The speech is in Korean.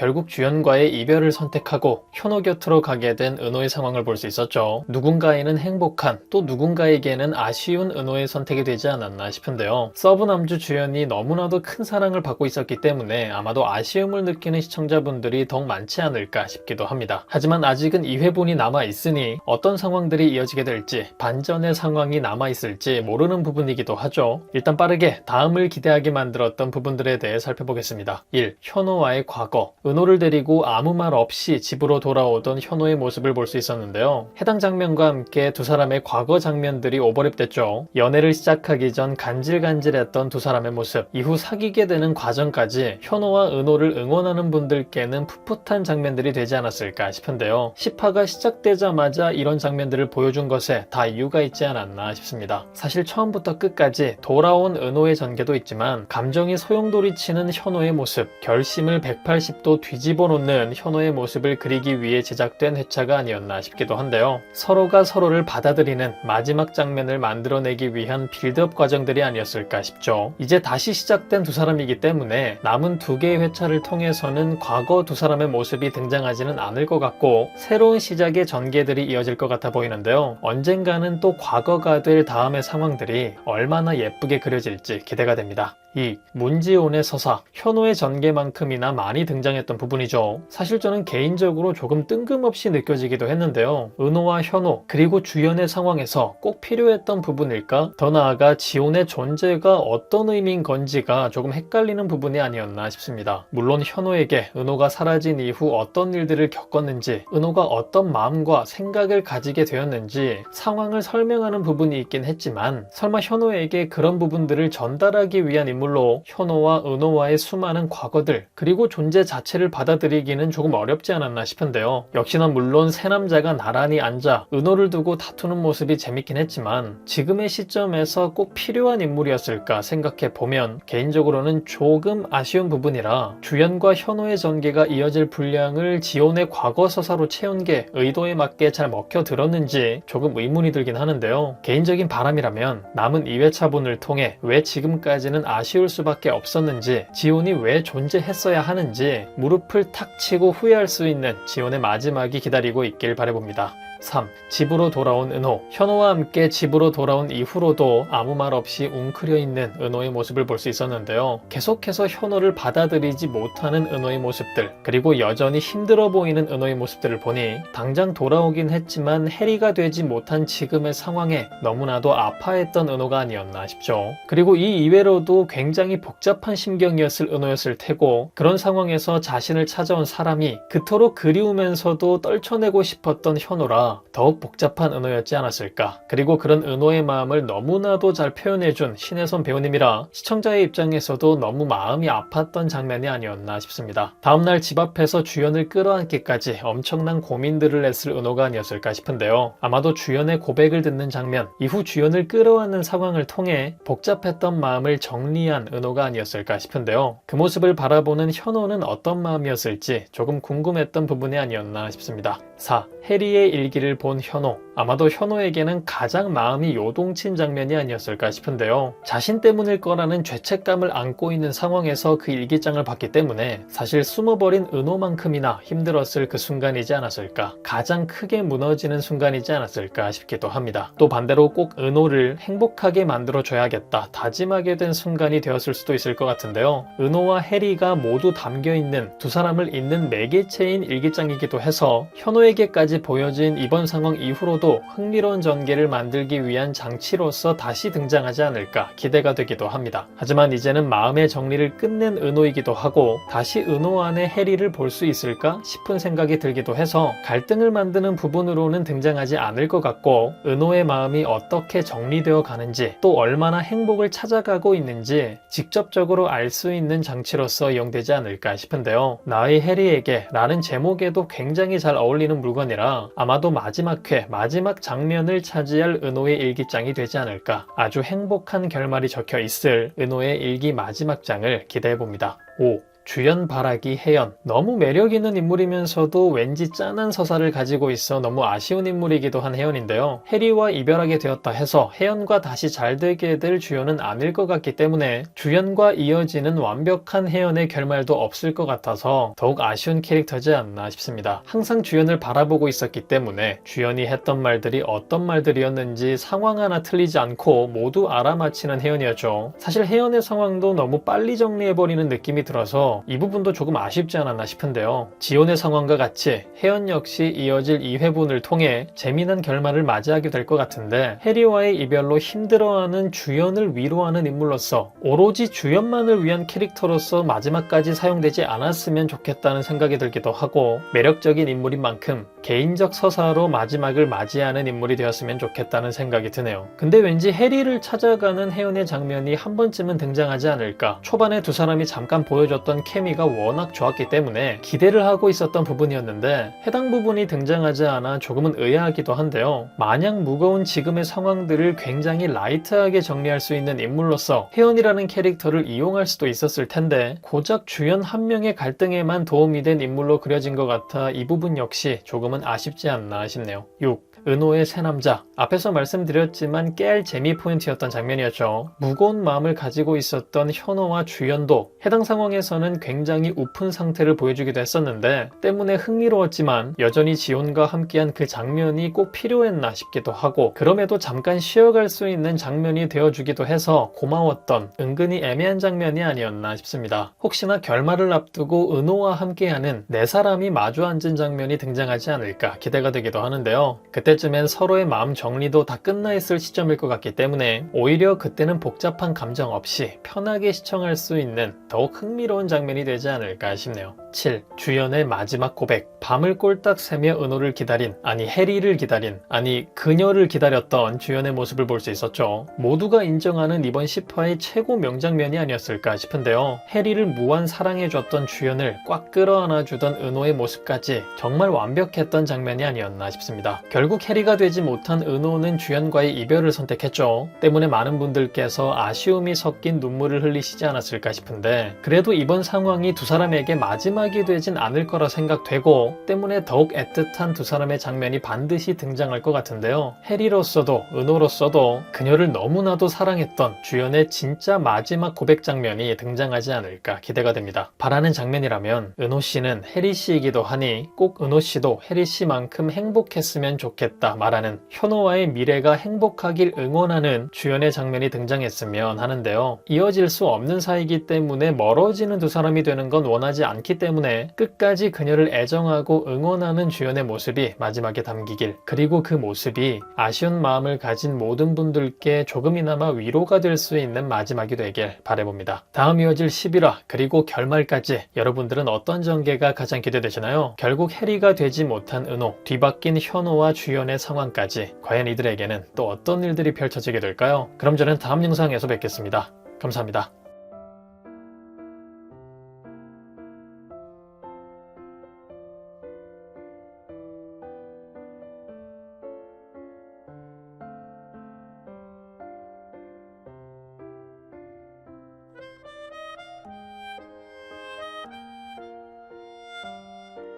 결국 주연과의 이별을 선택하고 현호 곁으로 가게 된 은호의 상황을 볼 수 있었죠. 누군가에는 행복한 또 누군가에게는 아쉬운 은호의 선택이 되지 않았나 싶은데요. 서브 남주 주연이 너무나도 큰 사랑을 받고 있었기 때문에 아마도 아쉬움을 느끼는 시청자분들이 더욱 많지 않을까 싶기도 합니다. 하지만 아직은 2회분이 남아 있으니 어떤 상황들이 이어지게 될지 반전의 상황이 남아 있을지 모르는 부분이기도 하죠. 일단 빠르게 다음을 기대하게 만들었던 부분들에 대해 살펴보겠습니다. 1. 현호와의 과거. 은호를 데리고 아무 말 없이 집으로 돌아오던 현호의 모습을 볼 수 있었는데요. 해당 장면과 함께 두 사람의 과거 장면들이 오버랩됐죠. 연애를 시작하기 전 간질간질했던 두 사람의 모습. 이후 사귀게 되는 과정까지 현호와 은호를 응원하는 분들께는 풋풋한 장면들이 되지 않았을까 싶은데요. 10화가 시작되자마자 이런 장면들을 보여준 것에 다 이유가 있지 않았나 싶습니다. 사실 처음부터 끝까지 돌아온 은호의 전개도 있지만 감정이 소용돌이치는 현호의 모습, 결심을 180도 뒤집어 놓는 현호의 모습을 그리기 위해 제작된 회차가 아니었나 싶기도 한데요. 서로가 서로를 받아들이는 마지막 장면을 만들어내기 위한 빌드업 과정들이 아니었을까 싶죠. 이제 다시 시작된 두 사람이기 때문에 남은 두 개의 회차를 통해서는 과거 두 사람의 모습이 등장하지는 않을 것 같고 새로운 시작의 전개들이 이어질 것 같아 보이는데요. 언젠가는 또 과거가 될 다음의 상황들이 얼마나 예쁘게 그려질지 기대가 됩니다. 2. 문지온의 서사, 현호의 전개만큼이나 많이 등장했던 부분이죠. 사실 저는 개인적으로 조금 뜬금없이 느껴지기도 했는데요. 은호와 현호, 그리고 주연의 상황에서 꼭 필요했던 부분일까? 더 나아가 지온의 존재가 어떤 의미인 건지가 조금 헷갈리는 부분이 아니었나 싶습니다. 물론 현호에게 은호가 사라진 이후 어떤 일들을 겪었는지, 은호가 어떤 마음과 생각을 가지게 되었는지 상황을 설명하는 부분이 있긴 했지만 설마 현호에게 그런 부분들을 전달하기 위한 인물로 현호와 은호와의 수많은 과거들 그리고 존재 자체를 받아들이기는 조금 어렵지 않았나 싶은데요. 역시나 물론 새 남자가 나란히 앉아 은호를 두고 다투는 모습이 재밌긴 했지만 지금의 시점에서 꼭 필요한 인물이었을까 생각해 보면 개인적으로는 조금 아쉬운 부분이라 주연과 현호의 전개가 이어질 분량을 지온의 과거 서사로 채운 게 의도에 맞게 잘 먹혀 들었는지 조금 의문이 들긴 하는데요. 개인적인 바람이라면 남은 2회차분을 통해 왜 지금까지는 아쉬 울 수밖에 없었는지 지온이 왜 존재했어야 하는지 무릎을 탁 치고 후회할 수 있는 지온의 마지막이 기다리고 있길 바라봅니다. 3. 집으로 돌아온 은호. 현호와 함께 집으로 돌아온 이후로도 아무 말 없이 웅크려 있는 은호의 모습을 볼 수 있었는데요. 계속해서 현호를 받아들이지 못하는 은호의 모습들, 그리고 여전히 힘들어 보이는 은호의 모습들을 보니 당장 돌아오긴 했지만 해리가 되지 못한 지금의 상황에 너무나도 아파했던 은호가 아니었나 싶죠. 그리고 이 이외로도 굉장히 복잡한 심경이었을 은호였을 테고 그런 상황에서 자신을 찾아온 사람이 그토록 그리우면서도 떨쳐내고 싶었던 현호라 더욱 복잡한 은호였지 않았을까. 그리고 그런 은호의 마음을 너무나도 잘 표현해준 신혜선 배우님이라 시청자의 입장에서도 너무 마음이 아팠던 장면이 아니었나 싶습니다. 다음날 집 앞에서 주연을 끌어안기까지 엄청난 고민들을 했을 은호가 아니었을까 싶은데요. 아마도 주연의 고백을 듣는 장면, 이후 주연을 끌어안는 상황을 통해 복잡했던 마음을 정리한 은호가 아니었을까 싶은데요. 그 모습을 바라보는 현호는 어떤 마음이었을지 조금 궁금했던 부분이 아니었나 싶습니다. 4. 해리의 일기 를본 현호. 아마도 현호에게는 가장 마음이 요동친 장면이 아니었을까 싶은데요. 자신 때문일 거라는 죄책감을 안고 있는 상황에서 그 일기장을 봤기 때문에 사실 숨어버린 은호만큼이나 힘들었을 그 순간이지 않았을까. 가장 크게 무너지는 순간이지 않았을까 싶기도 합니다. 또 반대로 꼭 은호를 행복하게 만들어줘야겠다 다짐하게 된 순간이 되었을 수도 있을 것 같은데요. 은호와 해리가 모두 담겨있는 두 사람을 잇는 매개체인 일기장이기도 해서 현호에게까지 보여진 이번 상황 이후로도 흥미로운 전개를 만들기 위한 장치로서 다시 등장하지 않을까 기대가 되기도 합니다. 하지만 이제는 마음의 정리를 끝낸 은호이기도 하고 다시 은호 안에 해리를 볼 수 있을까 싶은 생각이 들기도 해서 갈등을 만드는 부분으로는 등장하지 않을 것 같고 은호의 마음이 어떻게 정리되어 가는지 또 얼마나 행복을 찾아가고 있는지 직접적으로 알 수 있는 장치로서 이용되지 않을까 싶은데요. 나의 해리에게 라는 제목에도 굉장히 잘 어울리는 물건이라 아마도 마지막 회, 마지막 장면을 차지할 은호의 일기장이 되지 않을까 아주 행복한 결말이 적혀 있을 은호의 일기 마지막 장을 기대해 봅니다. 5. 주연 바라기 혜연 너무 매력 있는 인물이면서도 왠지 짠한 서사를 가지고 있어 너무 아쉬운 인물이기도 한 혜연인데요. 해리와 이별하게 되었다 해서 혜연과 다시 잘 되게 될 주연은 아닐 것 같기 때문에 주연과 이어지는 완벽한 혜연의 결말도 없을 것 같아서 더욱 아쉬운 캐릭터지 않나 싶습니다. 항상 주연을 바라보고 있었기 때문에 주연이 했던 말들이 어떤 말들이었는지 상황 하나 틀리지 않고 모두 알아맞히는 혜연이었죠. 사실 혜연의 상황도 너무 빨리 정리해버리는 느낌이 들어서 이 부분도 조금 아쉽지 않았나 싶은데요. 지온의 상황과 같이 혜연 역시 이어질 이 회분을 통해 재미난 결말을 맞이하게 될 것 같은데 해리와의 이별로 힘들어하는 주연을 위로하는 인물로서 오로지 주연만을 위한 캐릭터로서 마지막까지 사용되지 않았으면 좋겠다는 생각이 들기도 하고 매력적인 인물인 만큼 개인적 서사로 마지막을 맞이하는 인물이 되었으면 좋겠다는 생각이 드네요. 근데 왠지 해리를 찾아가는 혜연의 장면이 한 번쯤은 등장하지 않을까. 초반에 두 사람이 잠깐 보여줬던 케미가 워낙 좋았기 때문에 기대를 하고 있었던 부분이었는데 해당 부분이 등장하지 않아 조금은 의아하기도 한데요. 마냥 무거운 지금의 상황들을 굉장히 라이트하게 정리할 수 있는 인물로서 혜연이라는 캐릭터를 이용할 수도 있었을 텐데 고작 주연 한 명의 갈등에만 도움이 된 인물로 그려진 것 같아 이 부분 역시 조금은 아쉽지 않나 싶네요. 6. 은호의 새 남자. 앞에서 말씀드렸지만 깨알 재미 포인트였던 장면이었죠. 무거운 마음을 가지고 있었던 현호와 주연도 해당 상황에서는 굉장히 우픈 상태를 보여주기도 했었는데 때문에 흥미로웠지만 여전히 지온과 함께한 그 장면이 꼭 필요했나 싶기도 하고 그럼에도 잠깐 쉬어갈 수 있는 장면이 되어주기도 해서 고마웠던 은근히 애매한 장면이 아니었나 싶습니다. 혹시나 결말을 앞두고 은호와 함께하는 네 사람이 마주 앉은 장면이 등장하지 않을까 기대가 되기도 하는데요. 그때쯤엔 서로의 마음 정 리도 다 끝나 있을 시점일 것 같기 때문에 오히려 그때는 복잡한 감정 없이 편하게 시청할 수 있는 더욱 흥미로운 장면이 되지 않을까 싶네요. 7. 주연의 마지막 고백. 밤을 꼴딱 새며 은호를 기다린, 아니 해리를 기다린, 아니 그녀를 기다렸던 주연의 모습을 볼 수 있었죠. 모두가 인정하는 이번 10화의 최고 명장면이 아니었을까 싶은데요. 해리를 무한 사랑해줬던 주연을 꽉 끌어안아주던 은호의 모습까지 정말 완벽했던 장면이 아니었나 싶습니다. 결국 해리가 되지 못한 은호는 주연과의 이별을 선택했죠. 때문에 많은 분들께서 아쉬움이 섞인 눈물을 흘리시지 않았을까 싶은데 그래도 이번 상황이 두 사람에게 마지막 이 되진 않을 거라 생각되고 때문에 더욱 애틋한 두 사람의 장면이 반드시 등장할 것 같은데요. 해리로서도 은호로서도 그녀를 너무나도 사랑했던 주연의 진짜 마지막 고백 장면이 등장하지 않을까 기대가 됩니다. 바라는 장면이라면 은호 씨는 해리 씨이기도 하니 꼭 은호 씨도 해리 씨만큼 행복했으면 좋겠다 말하는 현호와의 미래가 행복하길 응원하는 주연의 장면이 등장했으면 하는데요. 이어질 수 없는 사이기 때문에 멀어지는 두 사람이 되는 건 원하지 않기 때문에 끝까지 그녀를 애정하고 응원하는 주연의 모습이 마지막에 담기길 그리고 그 모습이 아쉬운 마음을 가진 모든 분들께 조금이나마 위로가 될 수 있는 마지막이 되길 바래봅니다. 다음 이어질 11화 그리고 결말까지 여러분들은 어떤 전개가 가장 기대되시나요? 결국 해리가 되지 못한 은호, 뒤바뀐 현호와 주연의 상황까지 과연 이들에게는 또 어떤 일들이 펼쳐지게 될까요? 그럼 저는 다음 영상에서 뵙겠습니다. 감사합니다.